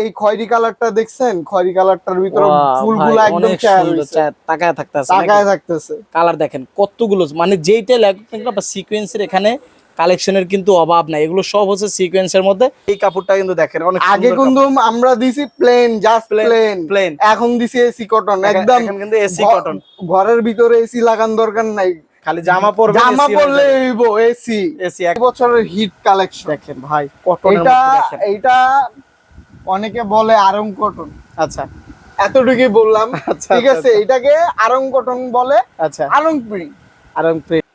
এই খয়রি কালারটা দেখছেন? খয়রি কালারটার ভিতরে ফুলগুলো একদম তাকায় থাকতেছে তাকায় থাকতেছে। কালার দেখেন কতগুলো মানে যেইটা লাগবে বা সিকোয়েন্সের এখানে কালেকশনের কিন্তু অভাব নাই এগুলো সব হচ্ছে সিকোয়েন্সের মধ্যে। এই কাপড়টা কিন্তু দেখেন অনেক আগে কিন্তু আমরা দিছি প্লেন জাস্ট প্লেন প্লেন এখন দিছি এসি কটন একদম কিন্তু এসি কটন ঘরের ভিতরে এসি লাগান দরকার নাই। খালি জামা পরবে জামা পরলে হইব এসি এসি এক বছরের হিট কালেকশন দেখেন ভাই কটনের এটা এটা অনেকে বলে আরং কটন। আচ্ছা। এতটুকুই বললাম। আচ্ছা, ঠিক আচ্ছা, আছে এটাকে আরং কটন বলে আচ্ছা। আরং প্রিন্ট। আর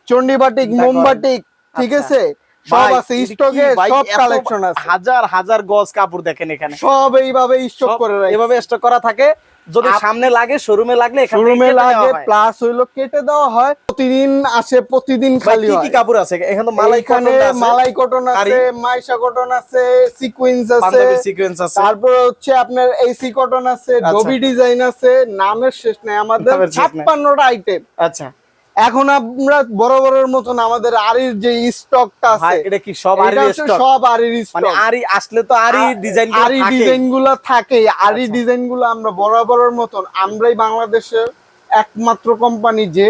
চন্ডিবাটিক দেখো। মোমবাটিক ঠিক আচ্ছা। আছে? সব আছে স্টকে সব কালেকশন আছে। হাজার হাজার গজ কাপড় দেখেন এখানে। সব এইভাবে স্টক করে রাখি এভাবে স্টক করা থাকে। যদি সামনে লাগে শোরুমে লাগলে শোরুমে লাগে প্লাস হইল কেটে দেওয়া হয়। প্রতিদিন আসে প্রতিদিন খালি কি কি কাপড় আছে? এখানে তো মালাই কটন আছে মালাই কটন আছে। মাইশা কটন আছে সিকুয়েন্স আছে। সিকোয়েন্স আছে। তারপরে হচ্ছে আপনার এসি কটন আছে আচ্ছা। ডবি ডিজাইন আছে নামের শেষ নাই আমাদের। নামের শেষ নাই। ছাপ্পান্নটা আইটেম আচ্ছা। এখন আমরা বড় বড়র মতন আমাদের আরির যে স্টকটা আছে এটা কি সব আরি এটা হচ্ছে স্টক সব আরির মানে আরি আসলে তো আরি ডিজাইন আরি ডিজাইনগুলা থাকে আরি আচ্ছা। ডিজাইনগুলো আমরা বরাবরের মতন আমরাই বাংলাদেশের একমাত্র কোম্পানি যে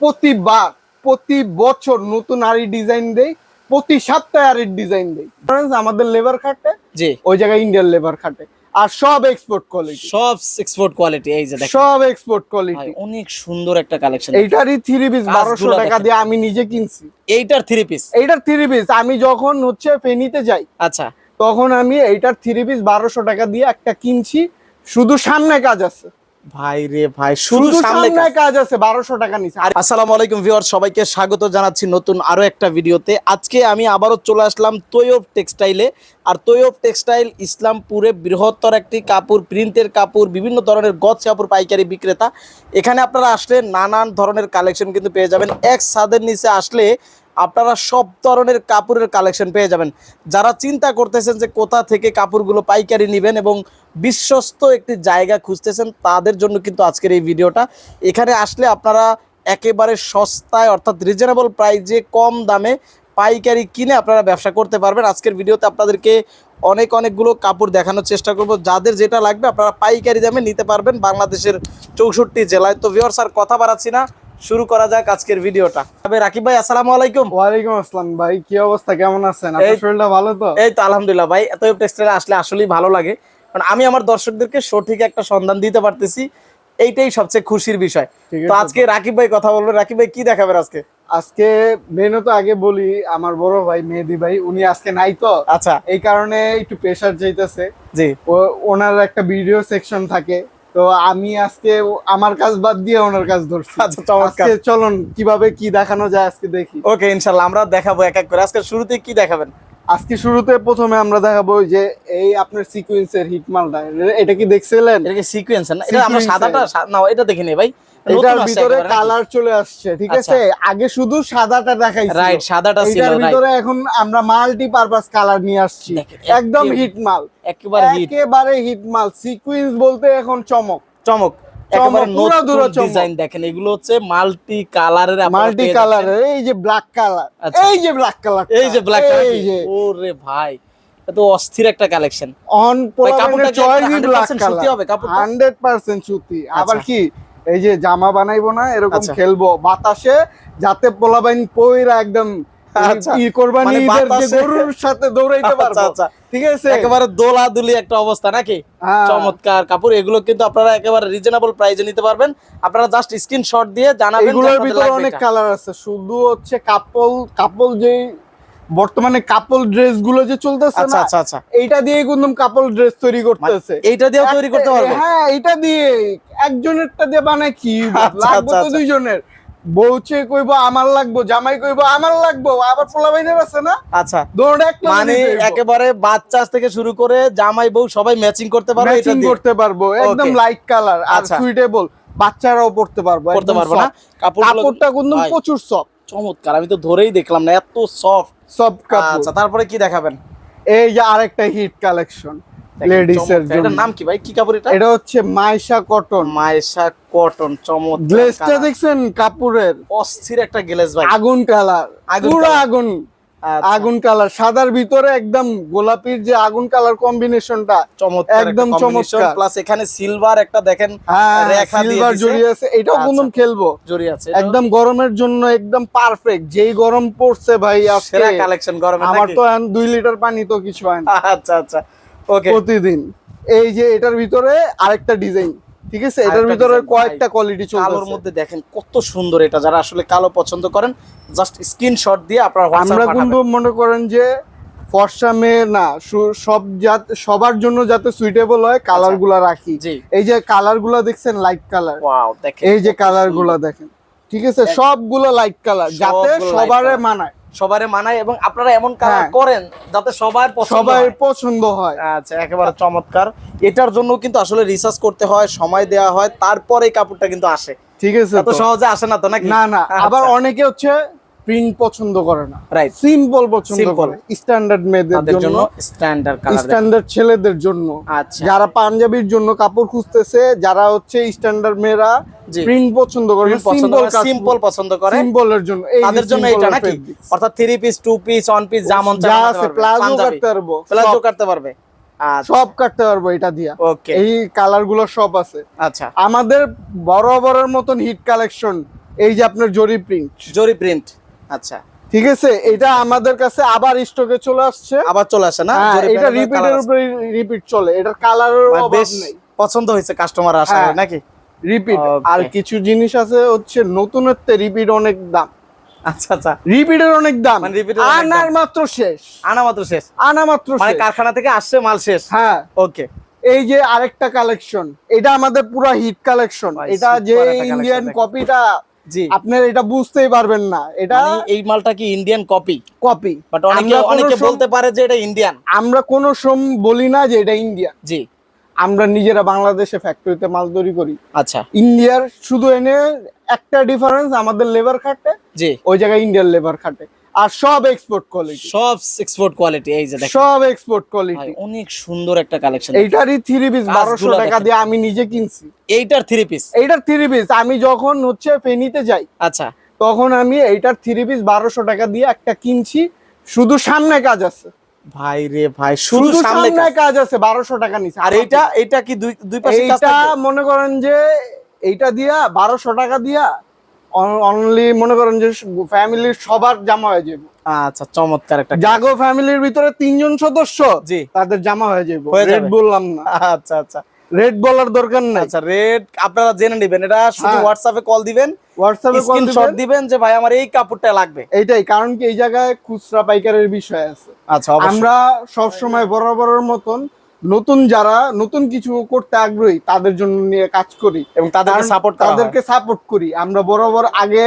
প্রতিবার প্রতি বছর নতুন আরি ডিজাইন দেই প্রতি সপ্তাহে আরির ডিজাইন দেই। Friends, আমাদের লেবার খাটে জি। ওই জায়গায় ইন্ডিয়ান লেবার খাটে। আর সব এক্সপোর্ট কোয়ালিটি সব এক্সপোর্ট কোয়ালিটি এই যে দেখেন। সব এক্সপোর্ট কোয়ালিটি অনেক সুন্দর একটা কালেকশন এইটারই থ্রি পিস বারোশো টাকা দিয়ে আমি নিজে কিনছি। এইটার থ্রি পিস এইটার থ্রি পিস আমি যখন হচ্ছে ফেনীতে যাই আচ্ছা। তখন আমি এইটার থ্রি পিস বারোশো টাকা দিয়ে একটা কিনছি। শুধু সামনে কাজ আছে। ভাই রে ভাই শুধু শুধু সামনে সামনে কাজ। আছে বারোশো টাকা নিচে আসসালামু আলাইকুম ভিউয়ার সবাইকে স্বাগত জানাচ্ছি নতুন আরও একটা ভিডিওতে। আজকে আমি আবারও চলে আসলাম তৈয়ব টেক্সটাইলে। আর তৈয়ব টেক্সটাইল ইসলামপুরে বৃহত্তর একটি কাপড় প্রিন্টের কাপড় বিভিন্ন ধরনের গছ কাপড় পাইকারি বিক্রেতা। এখানে আপনারা আসলে নানান ধরনের কালেকশন কিন্তু পেয়ে যাবেন। এক সাদের নিচে আসলে আপনারা সব ধরনের কাপড়ের কালেকশন পেয়ে যাবেন। যারা চিন্তা করতেছেন যে কোথা থেকে কাপড়গুলো পাইকারি নেবেন এবং বিশ্বস্ত একটি জায়গা খুঁজতেছেন, তাদের জন্য কিন্তু আজকের এই ভিডিওটা। এখানে আসলে আপনারা একেবারে সস্তায় অর্থাৎ রিজনেবল প্রাইজে কম দামে পাইকারি কিনে আপনারা ব্যবসা করতে পারবেন। আজকের ভিডিওতে আপনাদেরকে অনেক অনেকগুলো কাপড় দেখানোর চেষ্টা করব। যাদের যেটা লাগবে আপনারা পাইকারি দামে নিতে পারবেন। বাংলাদেশের চৌষট্টি জেলায়। তো ভিওর স্যার কথা বাড়াচ্ছি না। শুরু করা যাক আজকের ভিডিওটা। তবে রাকিব ভাই আসসালামু আলাইকুম। ওয়ালাইকুম আসসালাম ভাই কি অবস্থা? কেমন আছেন? আপনার শরীরটা ভালো তো? এই তো আলহামদুলিল্লাহ ভাই এত টেক্সটাইল আসলে আসলেই ভালো লাগে। কারণ আমি আমার দর্শকদেরকে সঠিক একটা সন্ধান দিতে পারতেছি এইটাই সবচেয়ে খুশির বিষয়। তো আজকে রাকিব ভাই কথা বলবেন রাকিব ভাই কি দেখাবেন আজকে? আজকে মেনু তো আগে বলি আমার বড় ভাই মেহেদি ভাই উনি আজকে নাই তো। আচ্ছা। এই কারণে একটু প্রেশার চাইতেছে জি। ওনার একটা ভিডিও সেকশন থাকে। তো আমি আজকে আমার কাজ বাদ দিয়ে ওনার কাজ ধরছি। আচ্ছা চমৎকার। আজকে চলুন কীভাবে কি দেখানো যায় আজকে দেখি। ওকে ইনশাল্লাহ আমরা দেখাবো এক এক করে। আজকে শুরুতে কি দেখাবেন? আজকে শুরুতে প্রথমে আমরা দেখাবো যে এই আপনার সিকোয়েন্সের হিট মালটা। এটা কি দেখছিলেন? এটা কি সিকোয়েন্স না এটা আমরা সাদাটা না এটা দেখিনি ভাই। এটার ভিতরে কালার চলে আসছে ঠিক আচ্ছা। আছে? আগে শুধু সাদাটা দেখাইছি রাইট সাদাটা ছিল এটার ভিতরে এখন আমরা মাল্টি পারপাস কালার নিয়ে আসছি। একদম হিট মাল একেবারে হিট একেবারে হিট মাল সিকুয়েন্স বলতে এখন চমক। চমক ডিজাইন দেখেন এগুলো হচ্ছে মাল্টি কালারের মাল্টি কালারের এই যে ব্ল্যাক কালার আচ্ছা। এই যে ব্ল্যাক কালার এই যে ব্ল্যাক এই যে। ওরে ভাই এত অস্থির একটা কালেকশন অন কাপড়টা চয়েসই 100% ব্ল্যাক কালার হবে কাপড়টা? 100% সুতি। আবার আচ্ছা। কি? এই যে জামা বানাইবো না এরকম আচ্ছা। খেলব বাতাসে যাতে পোলাবাইন পইরা একদম আচ্ছা। কোরবানি মানে গরুর সাথে দৌড়াইতে আচ্ছা, পারব। ঠিক আছে একেবারে একটা অবস্থা নাকি হ্যাঁ। চমৎকার কাপড় এগুলো কিন্তু আপনারা একেবারে রিজনেবল নিতে পারবেন আপনারা জাস্ট স্ক্রিনশট দিয়ে জানাবেন এগুলোর ভিতরে অনেক কালার আছে শুধু হচ্ছে কাপল কাপল যে বর্তমানে কাপল ড্রেসগুলো যে চলতেছে আচ্ছা আচ্ছা আচ্ছা। এইটা দিয়ে কিন্তু কাপল ড্রেস তৈরি করতেছে। এইটা দিয়েও তৈরি করতে পারবে? হ্যাঁ এটা দিয়ে একজনেরটা দিয়ে বানায় কি? আচ্ছা, লাগবে আচ্ছা, তো আচ্ছা। দুইজনের। বউচে কইবো আমার লাগবো। জামাই কইবো আমার লাগবো। আবার পোলাবাইনের আছে না? আচ্ছা। মানে একেবারে বাচ্চা থেকে শুরু করে জামাই বউ সবাই ম্যাচিং করতে পারবে এটা ম্যাচিং করতে পারব একদম লাইট কালার আর আচ্ছা। সুইটেবল বাচ্চারাও পড়তে পারব একদম পারব না। কাপড়টা কিন্তু প্রচুর সফট চমৎকার। আমি তো ধরেই দেখলাম না এত সফট কাপড়। আচ্ছা তারপরে কি দেখাবেন? এই যে আরেকটা হিট কালেকশন লেডিস এর জন্য। নাম কি ভাই? কি কাপড় এটা? এটা হচ্ছে মাইশা কটন। মাইশা কটন চমৎকার গ্লেজটা দেখছেন? কাপড়ের। অস্থির একটা গ্লেজ ভাই। আগুন কালার আগুন পুরো আগুন। আগুন কালার সাদার ভিতরে একদম গোলাপির যে আগুন কালার কম্বিনেশনটা একদম চমৎকার। প্লাস এখানে সিলভার একটা দেখেন হ্যাঁ সিলভার জড়িয়ে আছে। এটাও আচ্ছা। কুন্দুম খেলব। জড়ি আছে একদম গরমের জন্য একদম পারফেক্ট যেই গরম পড়ছে ভাই আজকে। কালেকশন গরমে আমার তো দুই লিটার পানি তো কিছু হয় না। আচ্ছা আচ্ছা। ওকে প্রতিদিন। এই যে এটার ভিতরে আরেকটা ডিজাইন ঠিক আছে? এটার ভিতরে কয়েকটা কোয়ালিটি কালোর মধ্যে দেখেন কত সুন্দর এটা যারা আসলে কালো পছন্দ করেন জাস্ট স্ক্রিনশট দিয়ে আপনার আমরা কিন্তু মনে করেন যে ফর্সা মেয়ে না সব জাত সবার জন্য যাতে সুইটেবল হয় কালারগুলা রাখি। এই যে কালারগুলা দেখছেন লাইট কালার এই যে কালার। গুলা দেখেন। ঠিক আছে? সবগুলো লাইট কালার যাতে সবারে মানায়। সবারে মানায় এবং আপনারা এমন কালার হ্যাঁ। করেন যাতে সবার সবাই পছন্দ হয় আচ্ছা একেবারে চমৎকার এটার জন্য কিন্তু আসলে রিসার্চ করতে হয় সময় দেওয়া হয় তারপরে কাপড়টা কিন্তু আসে ঠিক আছে তো? সহজে আসে না তো নাকি না না আচ্ছা। আবার অনেকে হচ্ছে প্রিন্ট পছন্দ করে না। রাইট সিম্পল পছন্দ করে। স্ট্যান্ডার্ড মেয়েদের জন্য স্ট্যান্ডার্ড কালার স্ট্যান্ডার্ড ছেলেদের জন্য। আচ্ছা। যারা পাঞ্জাবির জন্য কাপড় খুঁজতেছে যারা হচ্ছে স্ট্যান্ডার্ড মেয়েরা প্রিন্ট পছন্দ করে সিম্পল সিম্পল পছন্দ করে সিম্পলের জন্য। তাদের জন্য এটা নাকি? অর্থাৎ three piece two piece one piece যেমন যা আছে প্লাজো কাটতে পারব। প্লাজো কাটতে পারবে। আচ্ছা। সব কাটতে পারব এটা দিয়া। ওকে এই কালারগুলো সব আছে। আচ্ছা। আমাদের বড় বড়র মতন হিট কালেকশন এই যে আপনার জরি প্রিন্ট জরি প্রিন্ট আচ্ছা। ঠিক আছে এটা আমাদের কাছে আবার স্টকে চলে আসছে। আবার চলে আসে না? হ্যাঁ, এটা রিপিটের উপরে রিপিট চলে এটার কালারের মানে অভাব নেই। পছন্দ হয়েছে কাস্টমার আশা হ্যাঁ। করি নাকি? রিপিট আর কিছু জিনিস আছে হচ্ছে নতুনত্বে রিপিট অনেক দাম। আচ্ছা আচ্ছা। রিপিটের অনেক দাম। মানে অনেক আনার মাত্র শেষ। আনা মাত্র শেষ। আনা মাত্র মানে কারখানা থেকে আসছে মাল শেষ। হ্যাঁ। ওকে এই যে আরেকটা কালেকশন এটা আমাদের পুরো হিট কালেকশন এটা যে ইন্ডিয়ান কপিটা জি। আপনার এটা বুঝতেই পারবেন না। এটা মানে এই মালটা কি ইন্ডিয়ান কপি কপি বাট অনেকে অনেকে বলতে পারে যে এটা ইন্ডিয়ান আমরা কোনো সম বলি না যে এটা ইন্ডিয়া জি। আমরা নিজেরা বাংলাদেশে ফ্যাক্টরিতে মাল তৈরি করি। আচ্ছা। ইন্ডিয়ার শুধু এনে একটা ডিফারেন্স আমাদের লেবার খাটে জি। ওই জায়গায় ইন্ডিয়ার লেবার খাটে। আর সব এক্সপোর্ট কোয়ালিটি সব এক্সপোর্ট কোয়ালিটি এই যে সব এক্সপোর্ট কোয়ালিটি অনেক সুন্দর একটা কালেকশন এইটারই থ্রি পিস বারোশো টাকা দিয়ে আমি নিজে কিনছি। এইটার থ্রি পিস এইটার থ্রি পিস আমি যখন হচ্ছে ফেনীতে যাই আচ্ছা। তখন আমি এইটার থ্রি পিস বারোশো টাকা দিয়ে একটা কিনছি শুধু সামনে কাজ আছে। ভাই রে ভাই শুধু সামনে কাজ। আছে বারোশো টাকা নিচ্ছে আর এইটা এইটা কি দুই দুই পাশে এইটা মনে করেন যে এইটা দিয়া বারোশো টাকা দিয়া অনলি মনে করেন যে ফ্যামিলির সবার জামা হয়ে যাবে আচ্ছা চমৎকার একটা জাগো ফ্যামিলির ভিতরে তিনজন সদস্য জি। তাদের জামা হয়ে যাবে। রেড বললাম না। আচ্ছা আচ্ছা। রেড বলার দরকার নাই। আচ্ছা রেট আপনারা জেনে নেবেন। এটা শুধু হ্যাঁ। হোয়াটসঅ্যাপে কল দিবেন হোয়াটসঅ্যাপে কল স্ক্রিনশট দিবেন। যে ভাই আমার এই কাপড়টা লাগবে। এইটাই কারণ কি এই জায়গায় খুচরা পাইকারের বিষয় আছে। আচ্ছা আমরা সব সময় বরাবরের মতন নতুন যারা নতুন কিছু করতে আগ্রহী তাদের জন্য নিয়ে কাজ করি এবং তাদেরকে সাপোর্ট তাদেরকে সাপোর্ট করি। আমরা বরাবর আগে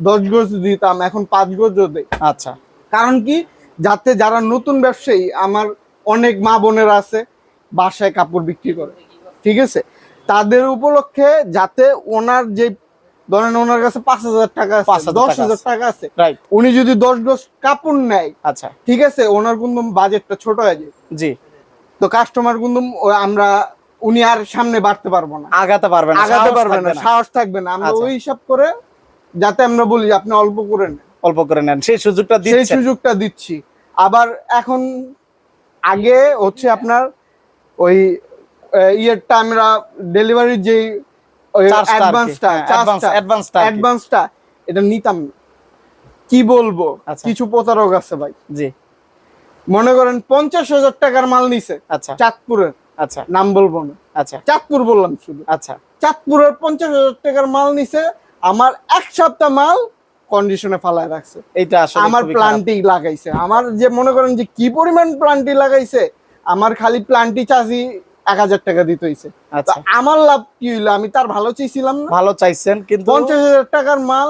দশ গজ দিতাম এখন পাঁচ গজ দেই। আচ্ছা। কারণ কি? যাতে যারা নতুন ব্যবসায়ী আমার অনেক মা বোনেরা আছে বাসায় কাপড় বিক্রি করে। ঠিক আছে? তাদের উপলক্ষে যাতে ওনার যে ধরেন ওনার কাছে পাঁচ হাজার টাকা আছে দশ হাজার টাকা আছে উনি যদি দশ গজ কাপড় নেয় আচ্ছা। ঠিক আছে? ওনার কিন্তু বাজেটটা ছোট হয়ে যায়। জি। তো কাস্টমার কিন্তু আমরা উনি আর সামনে বাড়তে পারব না। আগাতে পারবেন আগাতে সাহস পারবে না সাহস থাকবে না। আমরা আচ্ছা। ওই হিসাব করে যাতে আমরা বলি আপনি অল্প করে নেন। অল্প করে নেন সেই সুযোগটা সেই সুযোগটা দিচ্ছি। আবার এখন আগে হচ্ছে আপনার ওই ইয়েরটা আমরা ডেলিভারির যে। অ্যাডভান্সটা হ্যাঁ, advance- advance টা অ্যাডভান্সটা এটা নিতাম কি বলব? আচ্ছা। কিছু প্রতারক আছে ভাই। জি। মনে করেন পঞ্চাশ হাজার টাকার মাল নিছে আচ্ছা। চাঁদপুরের আচ্ছা। নাম বলব না। আচ্ছা। চাঁদপুর বললাম শুধু। আচ্ছা। চাঁদপুরের পঞ্চাশ হাজার টাকার মাল নিছে আমার এক সপ্তাহ মাল কন্ডিশনে ফালায় রাখছে। এইটা আসলে আমার প্লান্টি লাগাইছে। আমার যে মনে করেন যে কি পরিমাণ প্লান্টি লাগাইছে আমার খালি প্লান্টি চাষি এক হাজার টাকা দিতে হইছে। আচ্ছা। আমার লাভ কি হইল? আমি তার ভালো চাইছিলাম না। ভালো চাইছেন কিন্তু পঞ্চাশ হাজার টাকার মাল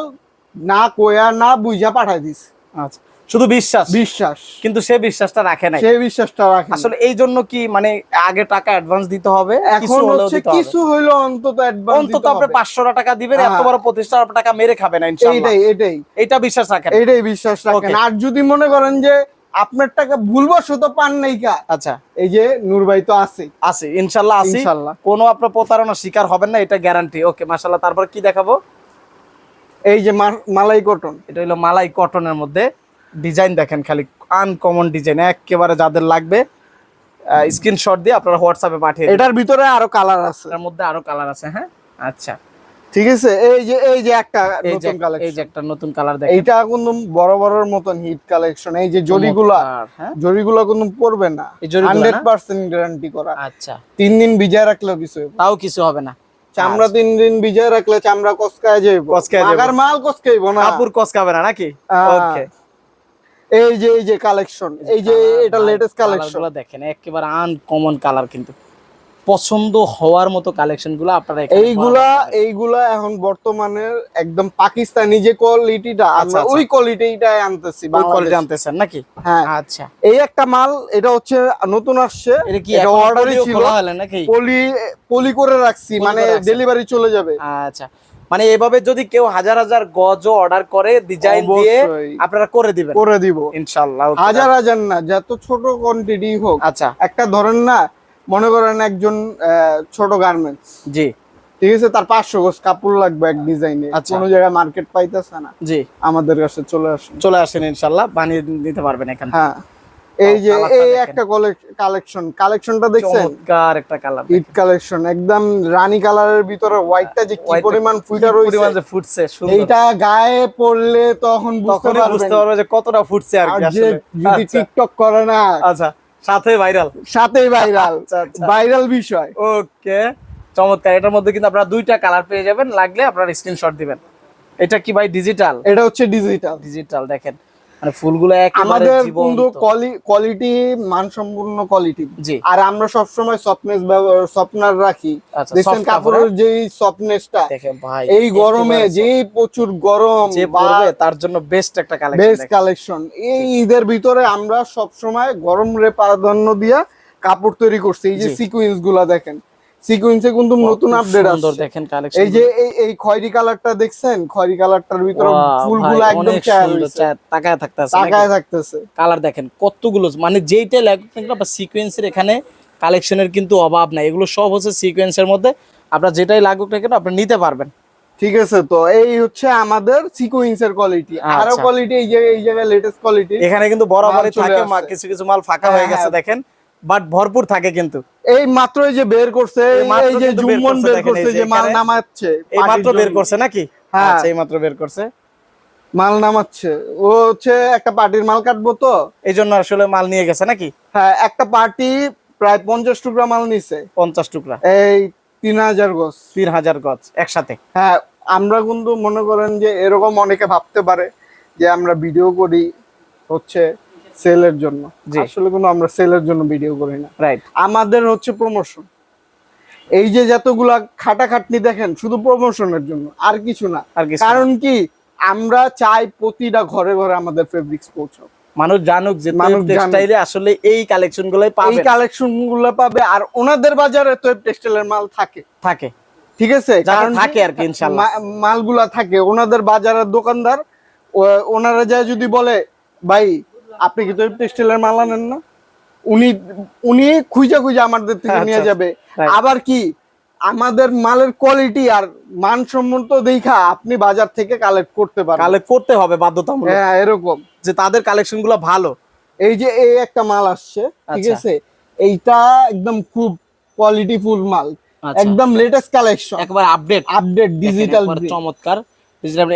না কোয়া না বুঝা পাঠাই দিস আচ্ছা। শুধু বিশ্বাস? বিশ্বাস। কিন্তু সে বিশ্বাসটা রাখে না সেই বিশ্বাসটা রাখে আসলে এই জন্য কি মানে আগে টাকা অ্যাডভান্স দিতে হবে? এখন হচ্ছে কিছু হইল অন্তত অ্যাডভান্স অন্তত আপনি পাঁচশো টাকা দিবেন এত হ্যাঁ। বড় প্রতিষ্ঠান আপনার টাকা মেরে খাবে না ইনশাআল্লাহ। এইটাই এটাই এটা বিশ্বাস রাখেন। এইটাই বিশ্বাস রাখেন। আর যদি মনে করেন যে আপনার টাকা ভুলবশত পান নাই কা আচ্ছা। এই যে নূর ভাই তো আছে। আছে ইনশাল্লাহ আছি। ইনশাল্লাহ কোনো আপনার প্রতারণার শিকার হবেন না এটা গ্যারান্টি ওকে মাশাল্লাহ তারপর কি দেখাবো? এই যে মালাই কটন এটা হলো মালাই কটনের মধ্যে ডিজাইন দেখেন খালি আনকমন ডিজাইন একেবারে যাদের লাগবে স্ক্রিনশট দিয়ে আপনারা হোয়াটসঅ্যাপে পাঠিয়ে দিন এটার ভিতরে আরও কালার আছে। এটার মধ্যে আরও কালার আছে হ্যাঁ? আচ্ছা। ঠিক আছে এই যে এই যে একটা নতুন এই যে একটা নতুন কালার দেখেন। এইটা কিন্তু বড় বড়র মতন হিট কালেকশন এই যে জরিগুলা হ্যাঁ? জরিগুলা কিন্তু পড়বে না। এই জরিগুলা না? হান্ড্রেড পার্সেন্ট গ্যারান্টি করা। আচ্ছা। তিন দিন ভিজায় রাখলেও কিছু তাও কিছু হবে না। চামড়া তিন দিন ভিজায় রাখলে চামড়া কসকায় যাইব। কচকায় যাইবো। আগার মাল কসকাইব না। কাপড় কসকাবে না নাকি। ওকে এই যে এই যে কালেকশন এই যে এটা লেটেস্ট কালেকশন দেখেন একেবারে আনকমন কালার কিন্তু। পছন্দ হওয়ার মতো কালেকশনগুলো আপনারা এইগুলা এইগুলা এখন বর্তমানে একদম পাকিস্তানি যে কোয়ালিটিটা আমরা আচ্ছা। ওই কোয়ালিটিটাই আনতেছি ওই কোয়ালিটি আনতেছেন নাকি? হ্যাঁ। আচ্ছা। এই একটা মাল এটা হচ্ছে নতুন আসছে। এটা কি অর্ডারই ছিল। নাকি? পলি পলি করে রাখছি মানে ডেলিভারি চলে যাবে। আচ্ছা। মানে এভাবে যদি কেউ হাজার হাজার গজ অর্ডার করে ডিজাইন দিয়ে আপনারা করে দিবেন। করে দিব। ইনশাআল্লাহ হাজার হাজার না যত ছোট কোয়ান্টিটি হোক। আচ্ছা। একটা ধরেন না মনে করেন একজন ছোট গার্মেন্টস জি। ঠিক আছে তার পাঁচশো গোছ কাপড় লাগবে এক ডিজাইনে আচ্ছা। কোনো জায়গায় মার্কেট পাইতেছে না। জি। আমাদের কাছে চলে আসে। চলে আসেন ইনশাআল্লাহ বানিয়ে নিতে পারবেন এখানে। হ্যাঁ। এই যে এই একটা কালেকশন কালেকশনটা দেখছেন? চমৎকার একটা কালার ঈদ কালেকশন একদম রানী কালারের ভিতরে হোয়াইটটা যে কি পরিমাণ ফুইটা পরিমাণ যে ফুটছে সুন্দর। এইটা গায়ে পড়লে তখন বুঝতে তখনই বুঝতে পারবে যে কতটা ফুটছে আর কি আসলে। যদি আচ্ছা, টিকটক করে না। আচ্ছা সাথে ভাইরাল সাথে ভাইরাল আচ্ছা, আচ্ছা। ভাইরাল বিষয়। ওকে চমৎকার। এটার মধ্যে কিন্তু আপনারা দুইটা কালার পেয়ে যাবেন লাগলে আপনারা স্ক্রিনশট দিবেন। এটা কি ভাই ডিজিটাল এটা হচ্ছে ডিজিটাল ডিজিটাল দেখেন। মানে ফুলগুলো আমাদের কিন্তু কোয়ালিটি মানসম্পন্ন কোয়ালিটি আর আমরা সবসময় সফটনেস সফটনার রাখি। আচ্ছা, দেখছেন কাপড়ের যেই সফটনেসটা ভাই এই গরমে যে প্রচুর গরম যে তার জন্য বেস্ট একটা কালেকশন বেস্ট কালেকশন এই ঈদের ভিতরে আমরা সব সময় গরম রে প্রাধান্য দিয়া কাপড় তৈরি করছি। এই যে। সিকোয়েন্সগুলা দেখেন। সিকোয়েন্সে কিন্তু নতুন আপডেট আসছে। দেখেন কালেকশন এই যে এই এই খয়েরি কালারটা দেখছেন? খয়েরি কালারটার ভিতরে ফুলগুলো একদম তাকায় থাকতেছে তাকায় থাকতেছে। কালার দেখেন কতগুলো মানে যেইটা সিকোয়েন্সের এখানে কালেকশনের কিন্তু অভাব নাই। এগুলো সব হচ্ছে সিকোয়েন্সের মধ্যে। আপনার যেটাই লাগুক না কেন আপনি নিতে পারবেন। ঠিক আছে তো এই হচ্ছে আমাদের সিকোয়েন্সের কোয়ালিটি আরও আচ্ছা। কোয়ালিটি এই জায়গায় এই জায়গায় লেটেস্ট কোয়ালিটি এখানে কিন্তু বরাবরই থাকে কিছু কিছু মাল ফাঁকা হ্যাঁ, হয়ে গেছে হ্যাঁ। দেখেন। বাট ভরপুর থাকে কিন্তু। এই মাত্র এই যে বের করছে এই যে কিন্তু বের জুম্মন করছে, বের করছে যে যে মাল নামাচ্ছে এই মাত্র বের করছে নাকি? হ্যাঁ। আচ্ছা এই মাত্র বের করছে। মাল নামাচ্ছে। ও হচ্ছে একটা পার্টির মাল কাটবো তো? এই জন্য আসলে মাল নিয়ে গেছে নাকি? হ্যাঁ একটা পার্টি প্রায় পঞ্চাশ টুকরা মাল নিছে। পঞ্চাশ টুকরা। এই তিন হাজার গজ। তিন হাজার গজ একসাথে। হ্যাঁ আমরা কিন্তু মনে করেন যে এরকম অনেকে ভাবতে পারে যে আমরা ভিডিও করি হচ্ছে সেলের জন্য। আসলে কিন্তু আমরা সেলের জন্য ভিডিও করি না। রাইট আমাদের হচ্ছে প্রমোশন এই যে যতগুলা খাটাখাটনি দেখেন শুধু প্রমোশনের জন্য আর কিছু না। কারণ কি আমরা চাই প্রতিটা ঘরে ঘরে আমাদের ফেব্রিক্স পৌঁছাক। মানুষ জানুক যে মানুষ টেক্সটাইলে আসলে এই কালেকশন গুলোই পাবে এই কালেকশনগুলো পাবে আর ওনাদের বাজারে তো টেক্সটাইলের মাল থাকে। থাকে। ঠিক আছে? কারণ থাকে আর কি ইনশাল্লাহ। মা- মালগুলা থাকে। ওনাদের বাজারের দোকানদার ওনারা যায় যদি বলে ভাই আপনি কি তো টেক্সটাইলের মাল আনেন না? উনি উনি খুঁজে খুঁজে আমাদের থেকে আচ্ছা, নিয়ে যাবে। আবার কি আমাদের মালের কোয়ালিটি আর মানসম্মত দেখা আপনি বাজার থেকে কালেক্ট করতে পারেন কালেক্ট করতে হবে বাধ্যতামূলক। হ্যাঁ এরকম। যে তাদের কালেকশনগুলো ভালো। এই যে এই একটা মাল আসছে ঠিক আচ্ছা। আছে? এইটা একদম খুব কোয়ালিটি ফুল মাল। আচ্ছা। একদম লেটেস্ট কালেকশন একবার আপডেট আপডেট ডিজিটাল চমৎকার।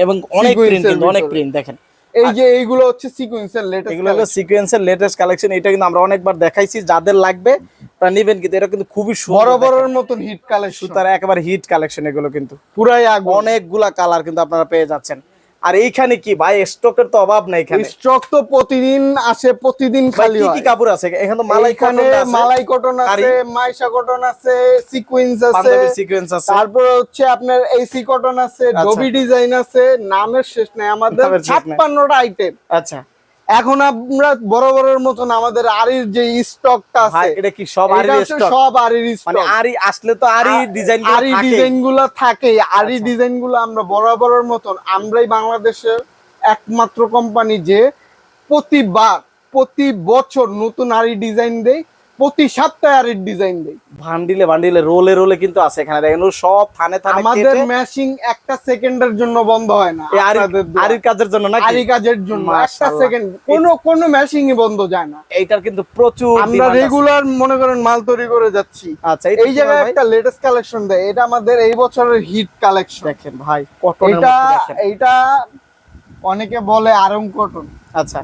এবং অনেক প্রিন্ট অনেক প্রিন্ট দেখেন। এই যে এইগুলো হচ্ছে সিকোয়েন্সের লেটেস্ট এগুলো হলো সিকোয়েন্সের লেটেস্ট কালেকশন এটা কিন্তু আমরা অনেকবার দেখাইছি যাদের লাগবে তা নেবেন কিন্তু এটা কিন্তু খুবই বড় বড়র মতন হিট কালেকশন সুতার একেবারে হিট কালেকশন এগুলো কিন্তু। পুরাই অনেকগুলা কালার কিন্তু আপনারা পেয়ে যাচ্ছেন। আর এইখানে কি? ভাই স্টকের তো অভাব নাই এখানে। স্টক তো প্রতিদিন আসে প্রতিদিন খালি কি কি কাপড় আছে? এখানে তো মালাই কটন আছে। মালাই কটন আছে। মাইশা কটন আছে সিকোয়েন্স আছে। পাঞ্জাবি সিকোয়েন্স আছে। তারপর হচ্ছে আপনার এসি কটন আছে আচ্ছা। ডবি ডিজাইন আছে নামের শেষ নাই আমাদের। নামের শেষ নাই। ছাপ্পান্নটা আইটেম আচ্ছা। এখন আমরা বড় বড়ের মতন আমাদের আরির যে স্টকটা আছে এটা কি সব আরির স্টক সব আরির মানে আরি আসলে তো আরি ডিজাইন আরি ডিজাইনগুলো থাকে আরি আচ্ছা। ডিজাইনগুলো আমরা বরাবরের মতন আমরাই বাংলাদেশের একমাত্র কোম্পানি যে প্রতিবার প্রতি বছর নতুন আরি ডিজাইন দেই প্রতি সপ্তাহে আরেক ডিজাইন দেই। ভান্ডিলে ভান্ডিলে রোলে রোলে কিন্তু আছে এখানে। দেখেন সব থানে থানে আমাদের ম্যাশিং একটা সেকেন্ডের জন্য বন্ধ হয় না আরি- আরির কাজের জন্য নাকি? আরি কাজের জন্য একটা সেকেন্ড কোনো কোনো ম্যাশিংই বন্ধ যায় না। এইটার কিন্তু প্রচুর আমরা রেগুলার মনে করেন মাল তৈরি করে যাচ্ছি। আচ্ছা এই জায়গায় একটা লেটেস্ট কালেকশন দেয়। এটা আমাদের এই বছরের হিট কালেকশন দেখেন ভাই কটনের এটা এইটা অনেকে বলে আরং কটন। আচ্ছা।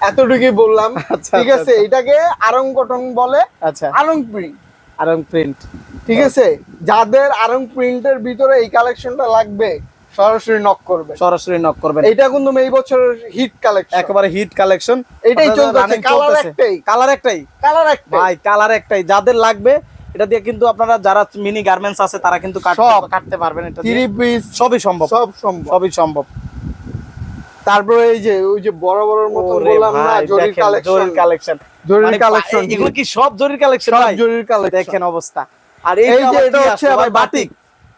এতটুকুই বললাম। আচ্ছা, ঠিক আচ্ছা, আছে এটাকে আরং কটন বলে আচ্ছা। আরং প্রিন্ট আরং প্রিন্ট ঠিক আছে? যাদের আরং প্রিন্টের ভিতরে এই কালেকশনটা লাগবে সরাসরি নক করবে। সরাসরি নক করবেন। এটা কিন্তু এই বছরের হিট কালেকশন একেবারে হিট কালেকশন এটাই চলতেছে কালার একটাই। কালার একটাই। কালার একটাই। ভাই কালার একটাই। যাদের লাগবে এটা দিয়ে কিন্তু আপনারা যারা মিনি গার্মেন্টস আছে তারা কিন্তু কাটতে কাটতে পারবেন এটা থ্রি। পিস সবই সম্ভব। সব সম্ভব। সবই সম্ভব। তারপরে এই যে ওই যে বড় বড় মতো বললাম না জরির কালেকশন কালেকশন জরির মানে কালেকশন এগুলো কি সব জরির কালেকশন ভাই? জরির কালেকশন দেখেন অবস্থা। আর এই এই যে এটা হচ্ছে আবার বাটিক।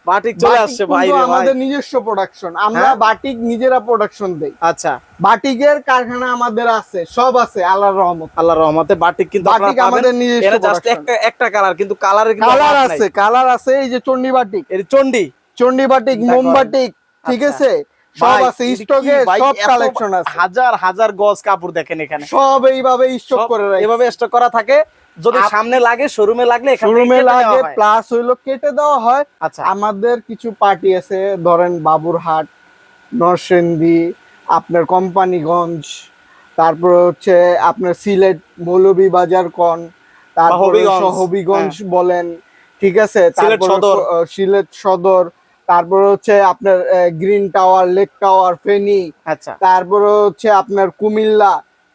বাটিক। চলে আসছে ভাই। আমাদের নিজস্ব প্রোডাকশন আমরা হ্যাঁ? বাটিক নিজেরা প্রোডাকশন দেই। আচ্ছা। বাটিকের কারখানা আমাদের আছে সব আছে আল্লাহর রহমত। আল্লাহর রহমতে বাটিক কিন্তু বাটিক আমাদের নিজস্ব এটা জাস্ট একটা একটা কালার কিন্তু কালারের কিন্তু কালার আছে কালার আছে এই যে চন্ডী বাটিক। এর চন্ডি চন্ডী বাটিক। মোম বাটিক ঠিক আচ্ছা। আছে? সব আছে স্টকে সব কালেকশন আছে। হাজার হাজার গজ কাপড় দেখেন এখানে। সব এইভাবে স্টক করে রাখি এভাবে স্টক করা থাকে। যদি সামনে লাগে শোরুমে লাগলে শোরুমে লাগে প্লাস হইল কেটে দেওয়া হয়। আচ্ছা। আমাদের কিছু পার্টি আছে ধরেন বাবুরহাট নরসিংদী আপনার কোম্পানিগঞ্জ তারপর হচ্ছে আপনার সিলেট মৌলভীবাজার কন তারপরে হবিগঞ্জ, হবিগঞ্জ বলেন ঠিক আছে? সিলেট সদর। সিলেট সদর তারপরে হচ্ছে আপনার green tower lake tower Feni আচ্ছা। তারপরে হচ্ছে আপনার কুমিল্লা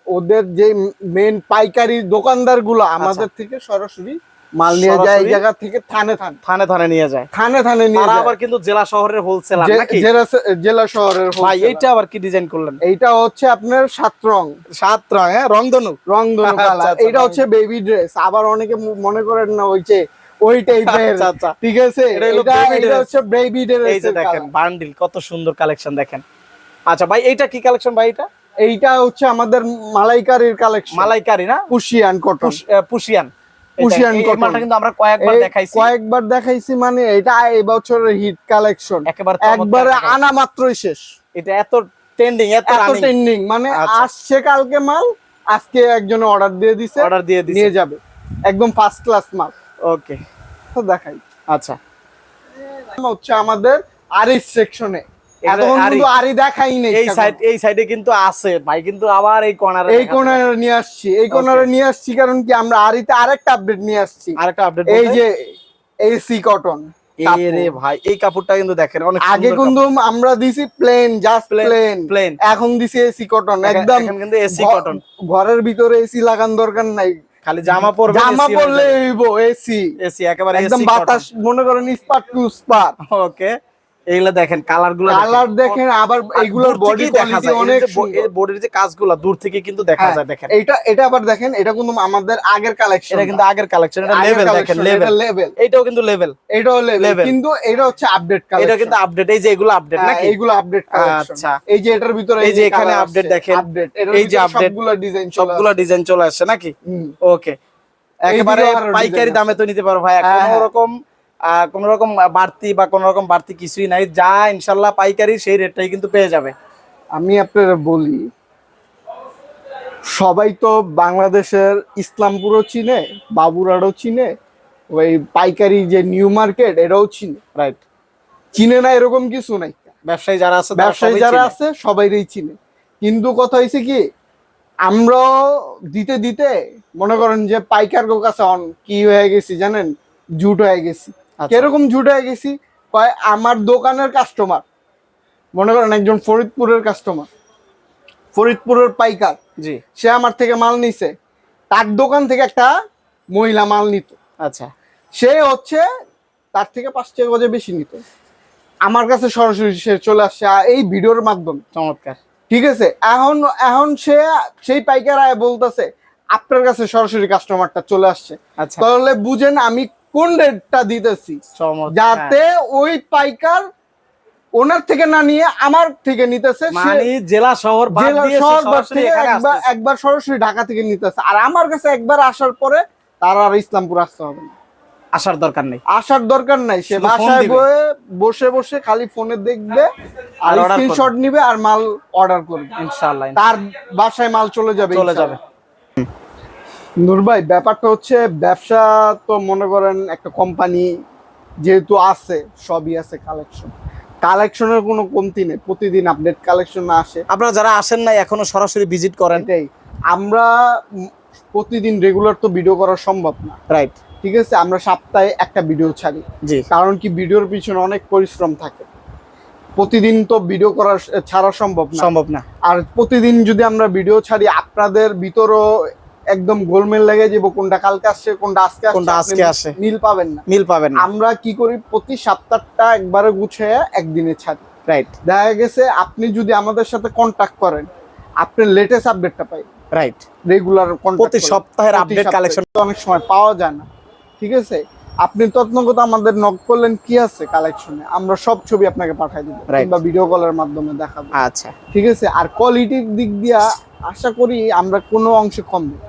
ওদের যে মেন পাইকারি দোকানদারগুলো আমাদের থেকে সরাসরি মাল নিয়ে যায় এই জায়গা থেকে থানে থানে। থানে থানে নিয়ে যায়। থানে থানে নিয়ে যায়। আবার কিন্তু জেলা শহরের হোলসেলার নাকি? জেলা জেলা শহরের ভাই এইটা আবার কি ডিজাইন করলেন? এইটা হচ্ছে আপনার সাত রং। সাত রং হ্যাঁ রংধনু। রংধনু আচ্ছা, কালার। আচ্ছা, এটা হচ্ছে বেবি ড্রেস আবার অনেকে মনে করেন না ওই যে ওই টাইপের আচ্ছা আচ্ছা। ঠিক আছে? এটা এটা এটা। হচ্ছে বেবি এই যে দেখেন বান্ডিল কত সুন্দর কালেকশন দেখেন। আচ্ছা ভাই এইটা কি কালেকশন ভাই এটা এইটা হচ্ছে আমাদের মালাইকারির কালেকশন মালাইকারি না? পুশিয়ান কটন পুশ- পুশিয়ান কিন্তু আমরা কয়েকবার দেখাইছি। কয়েকবার দেখাইছি মানে এটা এই বছরের হিট কালেকশন একেবারে একবারে আনা মাত্রই শেষ। এটা এত ট্রেন্ডিং এত ট্রেন্ডিং মানে আচ্ছা। আসছে কালকে মাল আজকে একজন অর্ডার দিয়ে দিছে অর্ডার দিয়ে দিছি। নিয়ে যাবে। একদম ফার্স্ট ক্লাস মাল। ওকে তো দেখাই। আচ্ছা। হচ্ছে আমাদের আরিস সেকশনে এটা এতক্ষণ আরি। কিন্তু আরি দেখাই নেই এই সাইড এই সাইডে কিন্তু আছে ভাই কিন্তু আবার এই কর্নারে এই কোনারে নিয়ে আসছি এই কোনারে নিয়ে আসছি কারণ কি আমরা আরিতে আরেকটা আপডেট নিয়ে আসছি। আরেকটা আপডেট এই যে এসি কটন ভাই এই কাপড়টা কিন্তু দেখেন অনেক আগে কিন্তু আমরা দিছি প্লেন জাস্ট প্লেন প্লেন এখন দিছি এসি কটন একদম কিন্তু এসি কটন ঘরের ভিতরে এসি লাগান দরকার নাই। খালি জামা পরবে জামা পরলে হইব এসি এসি একেবারে একদম বাতাস মনে করেন স্পাট টু স্পাট ওকে এইগুলা দেখেন কালারগুলো কালার দেখেন আবার এইগুলোর বডি কোয়ালিটি অনেক সুন্দর। বডির যে কাজগুলো দূর থেকে কিন্তু দেখা হ্যাঁ, যায় দেখেন। এটা এটা আবার দেখেন এটা কিন্তু আমাদের আগের কালেকশন এটা কিন্তু আগের কালেকশন এটা লেভেল দেখেন লেভেল লেভেল এইটাও কিন্তু লেভেল এটাও লেভেল কিন্তু এটা হচ্ছে আপডেট এটা কিন্তু আপডেট এই যে এগুলো আপডেট নাকি? এইগুলো আপডেট কালেকশন আচ্ছা। এই যে এটার ভিতরে এই যে এখানে আপডেট দেখেন। আপডেট এই যে আপডেট সবগুলো ডিজাইন সবগুলো ডিজাইন চলে আসছে নাকি? ওকে একেবারে পাইকারি দামে তো নিতে পারো ভাই হ্যাঁ, কোনো হ্যাঁ। রকম কোনো রকম বাড়তি বা কোনো রকম বাড়তি কিছুই নাই। যা ইনশাল্লাহ পাইকারি সেই রেটটাই কিন্তু পেয়ে যাবে। আমি আপনারা বলি সবাই তো বাংলাদেশের ইসলামপুরও চিনে বাবুরাড়ও চিনে ওই পাইকারি যে নিউ মার্কেট এটাও চিনে রাইট চিনে না এরকম কিছু নাই। ব্যবসায়ী যারা আছে ব্যবসায়ী যারা আছে সবাইরই চিনে। কিন্তু কথা হয়েছে কি আমরাও দিতে দিতে মনে করেন যে পাইকার কাছে অন কি হয়ে গেছি জানেন? জুট হয়ে গেছি। কীরকম জুট হয়ে গেছি কয় আমার দোকানের কাস্টমার মনে করেন একজন ফরিদপুরের কাস্টমার ফরিদপুরের পাইকার। জি। সে আমার থেকে মাল নিছে। তার দোকান থেকে একটা মহিলা মাল নিত। আচ্ছা। সে হচ্ছে তার থেকে পাঁচ টাকা গজে বেশি নিত। আমার কাছে সরাসরি সে চলে আসছে এই ভিডিওর মাধ্যমে। চমৎকার। ঠিক আছে? এখন এখন সে সেই পাইকার আয় বলতেছে আপনার কাছে সরাসরি কাস্টমারটা চলে আসছে। আচ্ছা। তাহলে বুঝেন আমি কোন রেটটা দিতেছি? যাতে ওই পাইকার ওনার থেকে না নিয়ে আমার থেকে নিতেছে মানে জেলা শহর জেলা শহর থেকে একবার একবার সরাসরি ঢাকা থেকে নিতেছে। আর আমার কাছে একবার আসার পরে তার আর ইসলামপুর আসতে হবে না। আসার দরকার নেই। আসার দরকার নাই। সে বাসায় বসে বসে খালি ফোনে দেখবে আর। স্ক্রিনশট নিবে আর মাল অর্ডার করবে। ইনশাআল্লাহ তার বাসায় মাল চলে যাবে চলে যাবে। নূর ভাই ব্যাপারটা হচ্ছে ব্যবসা তো মনে করেন একটা কোম্পানি যেহেতু আছে সবই আছে কালেকশন কালেকশনের কোনো কমতি নেই প্রতিদিন আপডেট কালেকশন আসে। আপনারা যারা আসেন নাই এখনও সরাসরি ভিজিট করেন। এটাই। আমরা প্রতিদিন রেগুলার তো ভিডিও করা সম্ভব না। রাইট ঠিক আছে? আমরা সপ্তাহে একটা ভিডিও ছাড়ি। জি। কারণ কি ভিডিওর পিছনে অনেক পরিশ্রম থাকে। প্রতিদিন তো ভিডিও করা ছাড়া সম্ভব না। সম্ভব না। আর প্রতিদিন যদি আমরা ভিডিও ছাড়ি আপনাদের ভিতরও একদম গোলমেল লেগে যাব কোনটা কালকে আসছে কোনটা আজকে কোনটা আজকে আসে। মিল পাবেন না। মিল পাবেন না। আমরা কি করি প্রতি সপ্তাহটা একবারে গুছিয়ে একদিনে ছাড়ি। রাইট দেখা গেছে আপনি যদি আমাদের সাথে কন্টাক্ট করেন আপনি লেটেস্ট আপডেটটা পাই। রাইট রেগুলার প্রতি সপ্তাহের আপডেট কালেকশন অনেক সময় পাওয়া যায় না। ঠিক আছে? আপনি তত্নগত আমাদের নক করলেন কি আছে কালেকশনে আমরা সব ছবি আপনাকে পাঠাই দিব. কিংবা ভিডিও কলের মাধ্যমে দেখাবো। আচ্ছা। ঠিক আছে? আর কোয়ালিটির দিক দিয়া আশা করি আমরা কোনো অংশে কম নেই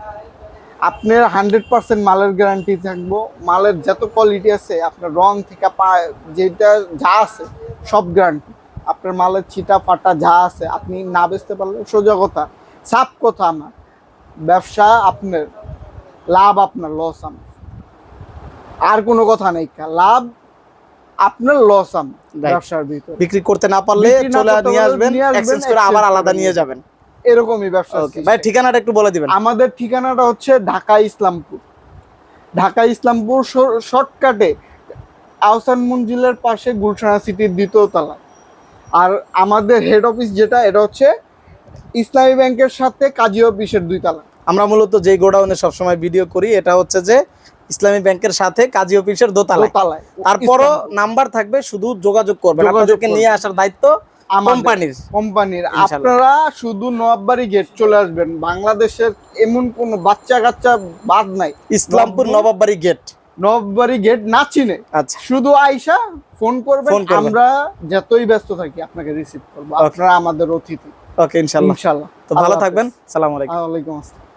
আপনার হান্ড্রেড পার্সেন্ট মালের গ্যারান্টি থাকব। মালের যত কোয়ালিটি আছে আপনার রং থেকে পা যেটা যা আছে সব গ্যারান্টি আপনার মালের ছিটা ফাটা যা আছে আপনি না বেচতে পারলে সোজা কথা সাপ কথা আমার। ব্যবসা আপনার লাভ আপনার লস আমার। আর কোনো কথা নেই লাভ আপনার লস আমার ব্যবসার ভিতরে। বিক্রি করতে না পারলে চলে নিয়ে আসবেন নিয়ে এক্সচেঞ্জ করে আবার আলাদা নিয়ে যাবেন। এরকমই ব্যবসা ভাই ঠিকানাটা একটু বলে দিবেন। আমাদের ঠিকানাটা হচ্ছে ঢাকা ইসলামপুর। ঢাকা ইসলামপুর শর্টকাটে আহসান মঞ্জিলের পাশে গুলশানা সিটির দ্বিতীয় তলা। আর আমাদের হেড অফিস যেটা এটা হচ্ছে ইসলামী ব্যাংকের সাথে কাজী অফিসের দুই তলা। আমরা মূলত যে গোডাউনে সবসময় ভিডিও করি এটা হচ্ছে যে ইসলামী ব্যাংকের সাথে কাজী অফিসের দোতলায়। তারপরও নাম্বার থাকবে শুধু যোগাযোগ করবেন। যোগাযোগ আপনাদেরকে নিয়ে আসার দায়িত্ব কোম্পানির। কোম্পানির। আপনারা শুধু নবাববাড়ি গেট চলে আসবেন। বাংলাদেশের এমন কোন বাচ্চা কাচ্চা বাদ নাই। ইসলামপুর নবাববাড়ি গেট নবাববাড়ি গেট না চিনে। আচ্ছা। শুধু আইসা ফোন করবেন আমরা যতই ব্যস্ত থাকি আপনাকে রিসিভ করব। আপনারা আমাদের অতিথি। ওকে ইনশাল্লাহ ইনশাল্লাহ তো ভালো থাকবেন। সালাম আলাইকুম। হাফেজ। ওয়ালাইকুম আসসালাম।